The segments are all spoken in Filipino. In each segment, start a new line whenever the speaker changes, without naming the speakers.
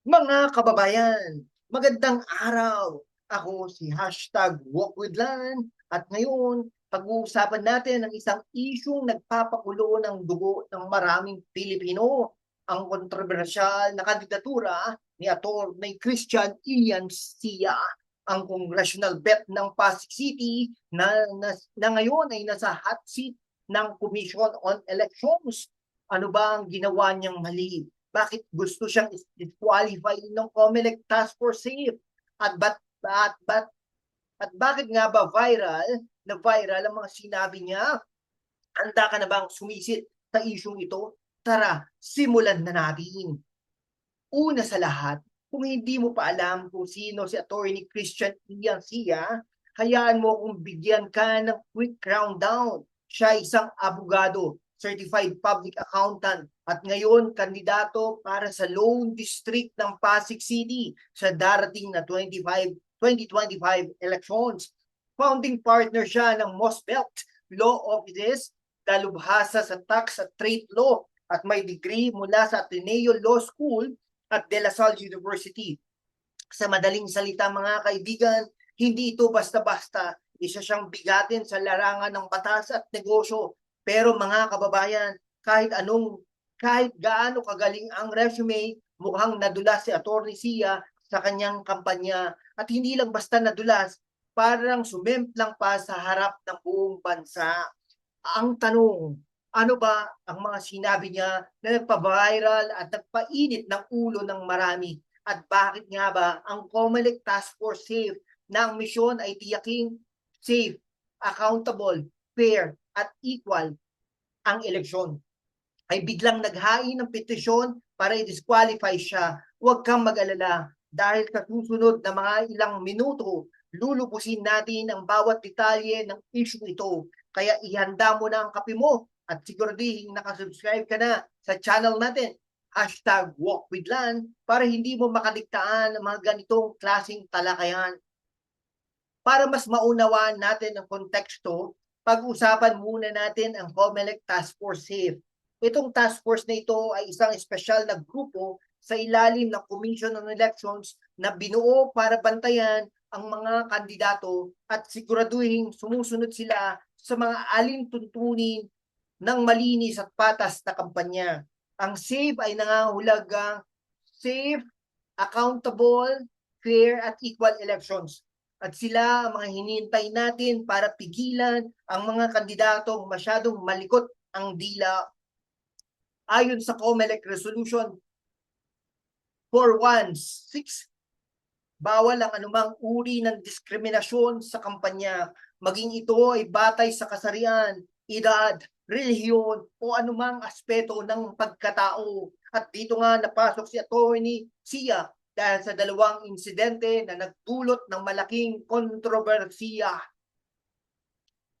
Mga kababayan, magandang araw. Ako si hashtag walkwithlan at ngayon pag-uusapan natin ang isang isyong nagpapakulo ng dugo ng maraming Pilipino. Ang kontrobersyal na kandidatura ni ni Christian Ian Sia, ang congressional bet ng Pasig City na, na, na ngayon ay nasa hot seat ng Commission on Elections. Ano ba ang ginawa niyang mali? bakit gusto siyang disqualify ng COMELEC Task Force SAFE? At bat, bat, bat, at bakit nga ba viral, na viral ang mga sinabi niya? Handa ka na bang sumisit sa isyong ito? Tara, simulan na natin. Una sa lahat, kung hindi mo pa alam kung sino si Attorney Christian Ian Sia, hayaan mo kung bigyan ka ng quick rundown. Siya isang abogado certified public accountant at ngayon kandidato para sa Loan District ng Pasig City sa darating na 25 2025 elections. Founding partner siya ng Mosbelt Law Offices, dalubhasa sa tax at trade law at may degree mula sa Ateneo Law School at De La Salle University. Sa madaling salita mga kaibigan, hindi ito basta-basta. Isa siyang bigatin sa larangan ng batas at negosyo pero mga kababayan, kahit anong, kahit gaano kagaling ang resume, mukhang nadulas si Atty. Sia sa kanyang kampanya. At hindi lang basta nadulas, parang sumemplang pa sa harap ng buong bansa. Ang tanong, ano ba ang mga sinabi niya na nagpa-viral at nagpainit ng ulo ng marami? At bakit nga ba ang COMELEC Task Force SAFE na ang misyon ay tiyaking safe, accountable, fair, at equal ang eleksyon. Ay biglang naghain ng petisyon para i-disqualify siya. Huwag kang mag-alala dahil sa na mga ilang minuto, lulubusin natin ang bawat detalye ng issue ito. Kaya ihanda mo na ang kape mo at siguraduhin nakasubscribe ka na sa channel natin hashtag walk with Lan para hindi mo makaligtaan ang mga ganitong klasing talakayan. Para mas maunawaan natin ang konteksto, pag-usapan muna natin ang COMELEC Task Force SAFE. Itong task force na ito ay isang espesyal na grupo sa ilalim ng Commission on Elections na binuo para bantayan ang mga kandidato at siguraduhin sumusunod sila sa mga alintuntunin ng malinis at patas na kampanya. Ang SAFE ay nangangahulugang safe, accountable, fair at equal elections at sila ang mga hinintay natin para pigilan ang mga kandidatong masyadong malikot ang dila. Ayon sa COMELEC Resolution 416, bawal ang anumang uri ng diskriminasyon sa kampanya, maging ito ay batay sa kasarian, edad, relihiyon o anumang aspeto ng pagkatao. At dito nga napasok si Attorney Sia dahil sa dalawang insidente na nagdulot ng malaking kontrobersiya.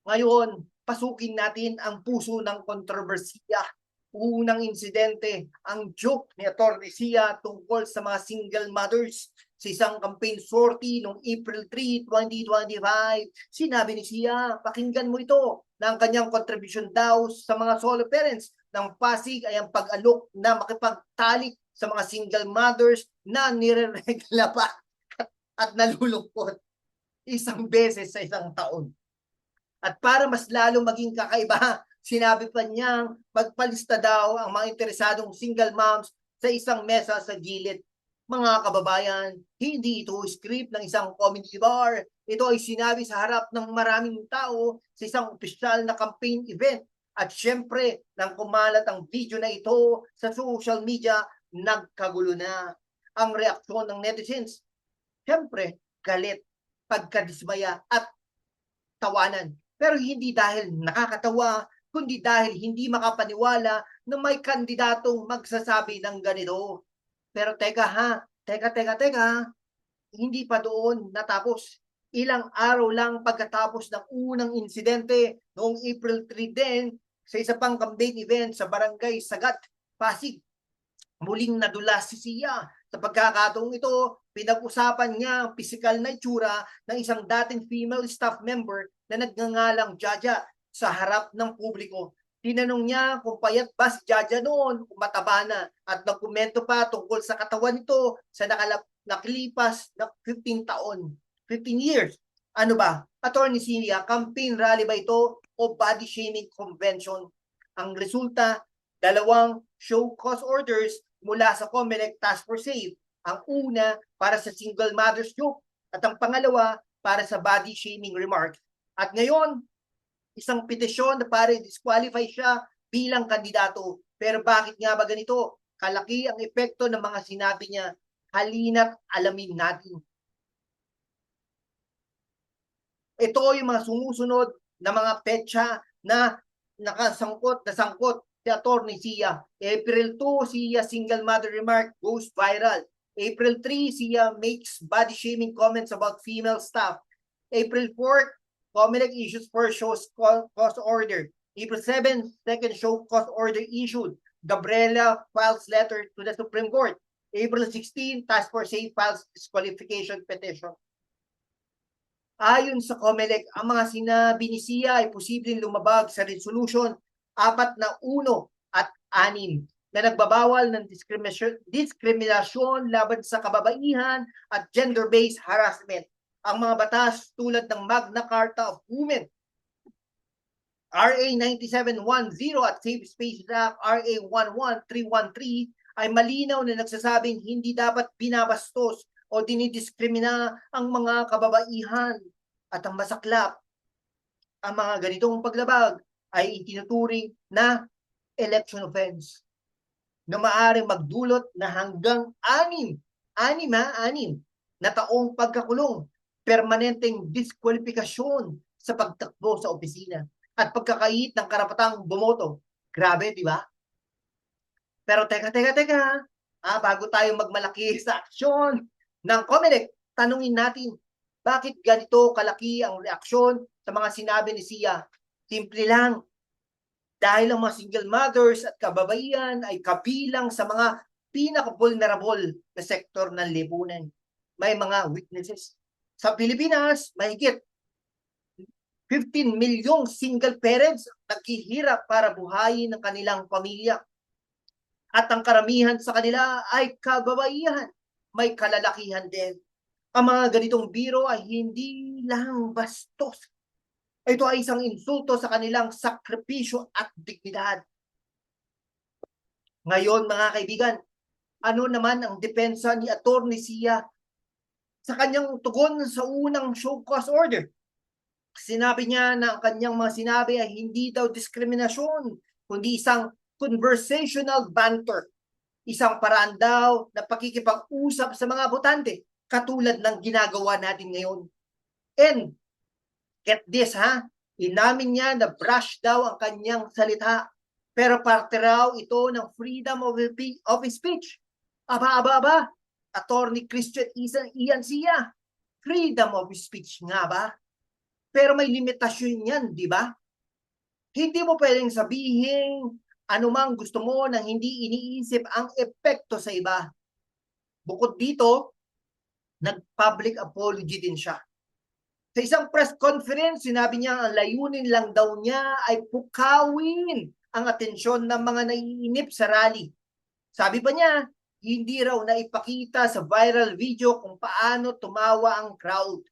Ngayon, pasukin natin ang puso ng kontrobersiya. Unang insidente, ang joke ni Atty. Sia tungkol sa mga single mothers sa isang campaign sortie noong April 3, 2025. Sinabi ni Sia, pakinggan mo ito, na ang kanyang contribution daw sa mga solo parents ng Pasig ay ang pag-alok na makipagtalik sa mga single mothers na nireregla pa at nalulungkot isang beses sa isang taon. At para mas lalo maging kakaiba, sinabi pa niyang magpalista daw ang mga interesadong single moms sa isang mesa sa gilid. Mga kababayan, hindi ito script ng isang comedy bar. Ito ay sinabi sa harap ng maraming tao sa isang opisyal na campaign event. At syempre, nang kumalat ang video na ito sa social media, nagkagulo na ang reaksyon ng netizens. Siyempre, galit, pagkadismaya at tawanan. Pero hindi dahil nakakatawa, kundi dahil hindi makapaniwala na may kandidatong magsasabi ng ganito. Pero teka ha, teka, teka, teka, hindi pa doon natapos. Ilang araw lang pagkatapos ng unang insidente noong April 3 din sa isa pang campaign event sa Barangay Sagat, Pasig, muling nadulas si Sia. Sa pagkakataong ito, pinag-usapan niya ang pisikal na itsura ng isang dating female staff member na nagngangalang Jaja sa harap ng publiko. Tinanong niya kung payat ba si Jaja noon, kung mataba na. At nagkomento pa tungkol sa katawan nito sa nakalap, nakalipas na 15 taon, 15 years. Ano ba? Attorney Celia, campaign rally ba ito o body shaming convention? Ang resulta, dalawang show cause orders mula sa COMELEC Task Force Save. Ang una para sa single mother's joke at ang pangalawa para sa body shaming remarks. At ngayon, isang petisyon na para disqualify siya bilang kandidato. Pero bakit nga ba ganito? Kalaki ang epekto ng mga sinabi niya. Halina't alamin natin. Ito yung mga sumusunod na mga petsa na nakasangkot na si Atty. Sia. April 2, Sia single mother remark goes viral. April 3, Sia makes body shaming comments about female staff. April 4, Comelec issues first shows co- cause order. April 7, second show cause order issued. Gabriela files letter to the Supreme Court. April 16, Task Force A files disqualification petition. Ayon sa COMELEC, ang mga sinabi ni Sia ay posibleng lumabag sa resolution apat na uno at anim na nagbabawal ng discrimination, diskriminasyon laban sa kababaihan at gender-based harassment. Ang mga batas tulad ng Magna Carta of Women, RA 9710 at Safe Spaces Act RA 11313 ay malinaw na nagsasabing hindi dapat binabastos o dinidiskrimina ang mga kababaihan at ang masaklap. Ang mga ganitong paglabag ay itinuturing na election offense na maaaring magdulot na hanggang anim, anim ha, anim na taong pagkakulong, permanenteng diskwalifikasyon sa pagtakbo sa opisina at pagkakait ng karapatang bumoto. Grabe, di ba? Pero teka, teka, teka, ah, bago tayo magmalaki sa aksyon ng COMELEC, tanungin natin, bakit ganito kalaki ang reaksyon sa mga sinabi ni Sia? Simple lang, dahil ang mga single mothers at kababaihan ay kabilang sa mga pinaka-vulnerable na sektor ng lipunan. May mga weaknesses. Sa Pilipinas, mahigit 15 milyong single parents naghihirap para buhayin ang kanilang pamilya. At ang karamihan sa kanila ay kababaihan. May kalalakihan din. Ang mga ganitong biro ay hindi lang bastos. Ito ay isang insulto sa kanilang sakripisyo at dignidad. Ngayon, mga kaibigan, ano naman ang depensa ni Atty. Sia sa kanyang tugon sa unang show cause order? Sinabi niya na ang kanyang mga sinabi ay hindi daw diskriminasyon, kundi isang conversational banter. Isang paraan daw na pakikipag-usap sa mga botante, katulad ng ginagawa natin ngayon. And, get this ha, inamin niya na brush daw ang kanyang salita, pero parte raw ito ng freedom of, of speech. Aba, aba, aba, Attorney Christian Isan Ian Sia, freedom of speech nga ba? Pero may limitasyon yan, di ba? Hindi mo pwedeng sabihin anumang gusto mo nang hindi iniisip ang epekto sa iba. Bukod dito, nag-public apology din siya. Sa isang press conference, sinabi niya ang layunin lang daw niya ay pukawin ang atensyon ng mga naiinip sa rally. Sabi pa niya, hindi raw naipakita sa viral video kung paano tumawa ang crowd.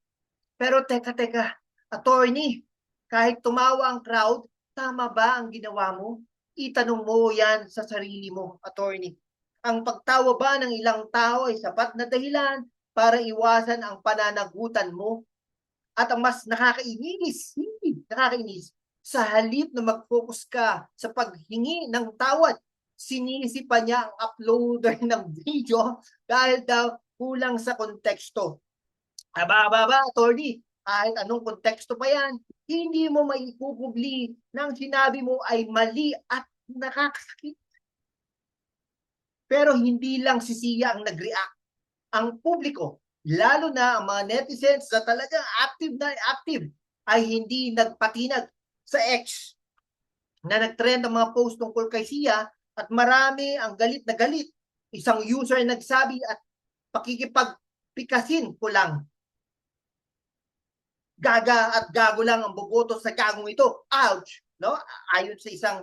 Pero teka, teka, attorney, kahit tumawa ang crowd, tama ba ang ginawa mo? Itanong mo yan sa sarili mo, attorney. Ang pagtawa ba ng ilang tao ay sapat na dahilan para iwasan ang pananagutan mo? At ang mas nakakainis, hindi nakakainis, sa halip na mag-focus ka sa paghingi ng tawad, sinisi pa niya ang uploader ng video dahil daw kulang sa konteksto. Aba, aba, aba, attorney, kahit anong konteksto pa yan, hindi mo maipupubli nang sinabi mo ay mali at nakakasakit. Pero hindi lang si Sia ang nag-react. Ang publiko, lalo na ang mga netizens na talagang active na active, ay hindi nagpatinag sa X na nagtrend ang mga post tungkol kay Sia at marami ang galit na galit. Isang user nagsabi at pakikipagpikasin ko lang gaga at gago lang ang boboto sa gagong ito. Ouch! No? Ayon sa isang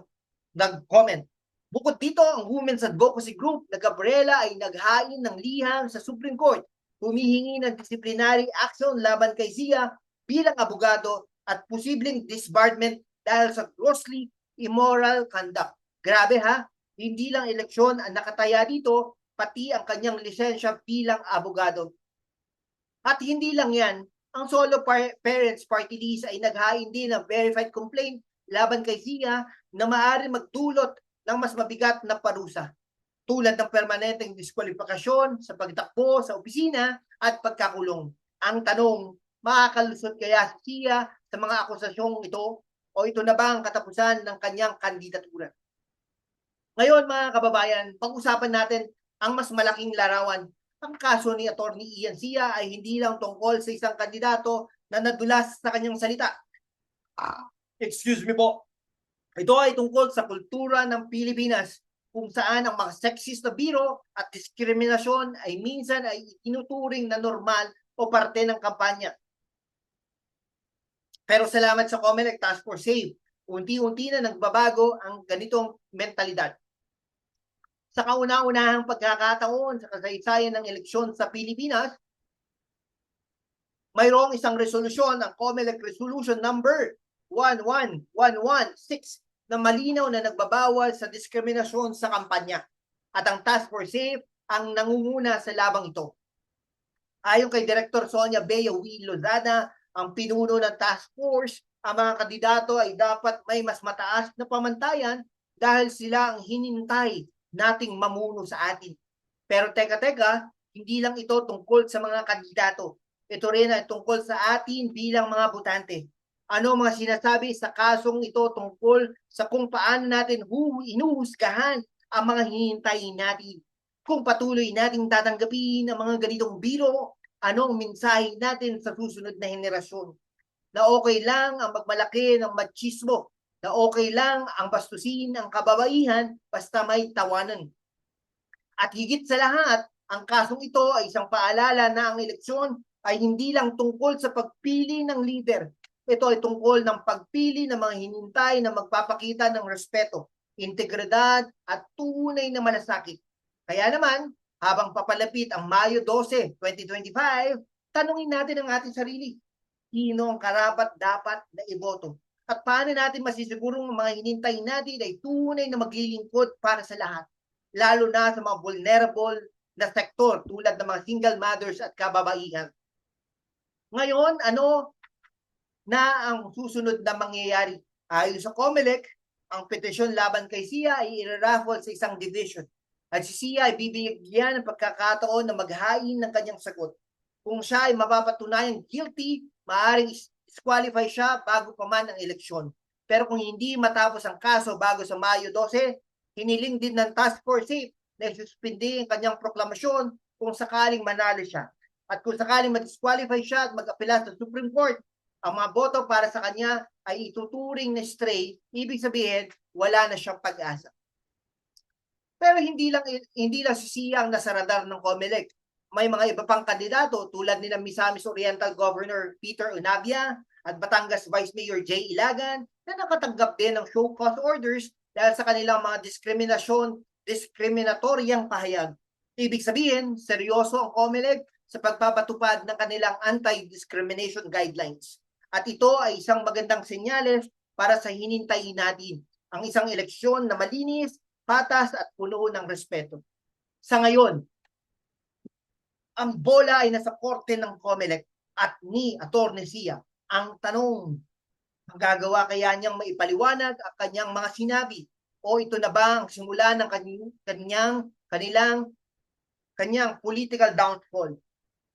nag-comment. Bukod dito, ang Women's Advocacy Group na Gabriela ay naghain ng liham sa Supreme Court, humihingi ng disciplinary action laban kay Zia bilang abogado at posibleng disbarment dahil sa grossly immoral conduct. Grabe ha, hindi lang eleksyon ang nakataya dito, pati ang kanyang lisensya bilang abogado. At hindi lang yan, ang solo par- parents party list ay naghain din ng verified complaint laban kay Zia na maaari magdulot ng mas mabigat na parusa tulad ng permanenteng diskwalifikasyon sa pagtakbo sa opisina at pagkakulong. Ang tanong, makakalusot kaya si Sia sa mga akusasyong ito o ito na ba ang katapusan ng kanyang kandidatura? Ngayon mga kababayan, pag-usapan natin ang mas malaking larawan. Ang kaso ni Atty. Ian Sia ay hindi lang tungkol sa isang kandidato na nadulas sa kanyang salita. Ah, excuse me po. Ito ay tungkol sa kultura ng Pilipinas kung saan ang mga sexist na biro at diskriminasyon ay minsan ay inuturing na normal o parte ng kampanya. Pero salamat sa COMELEC Task Force SAVE, unti-unti na nagbabago ang ganitong mentalidad. Sa kauna-unahang pagkakataon sa kasaysayan ng eleksyon sa Pilipinas, mayroong isang resolusyon, ang COMELEC Resolution number 11116 na malinaw na nagbabawal sa diskriminasyon sa kampanya. At ang Task Force SAFE ang nangunguna sa labang ito. Ayon kay Director Sonia Bea W. Lozada, ang pinuno ng task force, ang mga kandidato ay dapat may mas mataas na pamantayan dahil sila ang hinintay nating mamuno sa atin. Pero teka-teka, hindi lang ito tungkol sa mga kandidato. Ito rin ay tungkol sa atin bilang mga butante. Ano mga sinasabi sa kasong ito tungkol sa kung paano natin hu inuhusgahan ang mga hihintayin natin. Kung patuloy nating tatanggapin ang mga ganitong biro, anong mensahe natin sa susunod na henerasyon? Na okay lang ang magmalaki ng machismo, na okay lang ang bastusin ang kababaihan basta may tawanan. At higit sa lahat, ang kasong ito ay isang paalala na ang eleksyon ay hindi lang tungkol sa pagpili ng leader. Ito ay tungkol ng pagpili ng mga hinintay na magpapakita ng respeto, integridad at tunay na malasakit. Kaya naman, habang papalapit ang Mayo 12, 2025, tanungin natin ang ating sarili. Sino ang karapat dapat na iboto? At paano natin masisigurong mga hinintay natin ay tunay na maglilingkod para sa lahat, lalo na sa mga vulnerable na sektor tulad ng mga single mothers at kababaihan. Ngayon, ano na ang susunod na mangyayari? Ayon sa COMELEC, ang petisyon laban kay Sia ay iraraffle sa isang division at si Sia ay bibigyan ng pagkakataon na maghain ng kanyang sagot. Kung siya ay mapapatunayang guilty, maaaring disqualify siya bago pa man ang eleksyon. Pero kung hindi matapos ang kaso bago sa Mayo 12, hiniling din ng task force na suspindi ang kanyang proklamasyon kung sakaling manalo siya. At kung sakaling ma-disqualify siya at mag-apela sa Supreme Court, ang mga boto para sa kanya ay ituturing na stray, ibig sabihin, wala na siyang pag-asa. Pero hindi lang hindi lang si Sia ang nasa radar ng COMELEC. May mga iba pang kandidato tulad ni Misamis Oriental Governor Peter Unabia at Batangas Vice Mayor Jay Ilagan na nakatanggap din ng show cause orders dahil sa kanilang mga diskriminasyon, diskriminatoryang pahayag. Ibig sabihin, seryoso ang COMELEC sa pagpapatupad ng kanilang anti-discrimination guidelines. At ito ay isang magandang senyales para sa hinintayin natin ang isang eleksyon na malinis, patas at puno ng respeto. Sa ngayon, ang bola ay nasa korte ng COMELEC at ni Atty. Sia. Ang tanong, magagawa kaya niyang maipaliwanag ang kanyang mga sinabi o ito na ba ang simula ng kanyang, kanilang kanyang political downfall?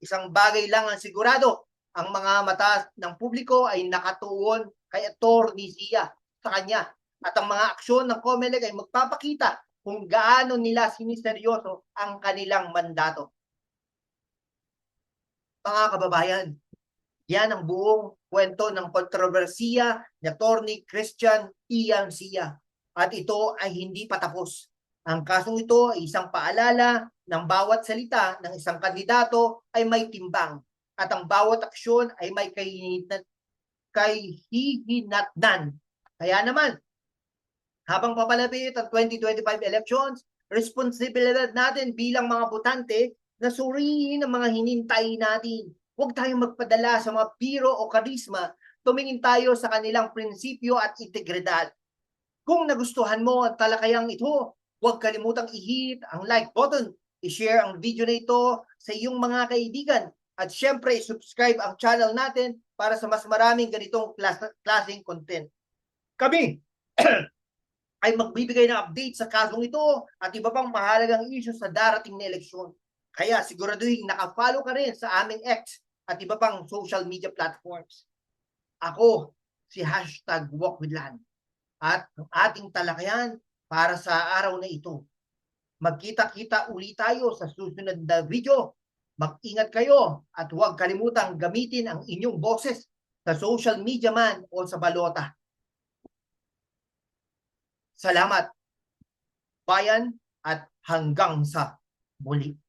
Isang bagay lang ang sigurado, ang mga mata ng publiko ay nakatuon kay Atty. Sia sa kanya. At ang mga aksyon ng COMELEC ay magpapakita kung gaano nila siniseryoso ang kanilang mandato. Mga kababayan, yan ang buong kwento ng kontrobersiya ni Atty. Christian Ian Sia. At ito ay hindi patapos. Ang kasong ito ay isang paalala ng bawat salita ng isang kandidato ay may timbang at ang bawat aksyon ay may kahihinatnan. Kaya naman, Habang papalapit ang 2025 elections, responsibilidad natin bilang mga botante na suriin ang mga hinintay natin. Huwag tayong magpadala sa mga biro o karisma, tumingin tayo sa kanilang prinsipyo at integridad. Kung nagustuhan mo ang talakayang ito, huwag kalimutang i-hit ang like button, i-share ang video na ito sa iyong mga kaibigan, at syempre i-subscribe ang channel natin para sa mas maraming ganitong klas- klaseng content. Kami ay magbibigay ng update sa kasong ito at iba pang mahalagang issue sa darating na eleksyon. Kaya siguraduhin nakafollow ka rin sa aming X at iba pang social media platforms. Ako, si hashtag Walk with Land. At ang ating talakayan para sa araw na ito. Magkita-kita uli tayo sa susunod na video. Mag-ingat kayo at huwag kalimutang gamitin ang inyong boses sa social media man o sa balota. Salamat, bayan, at hanggang sa muli.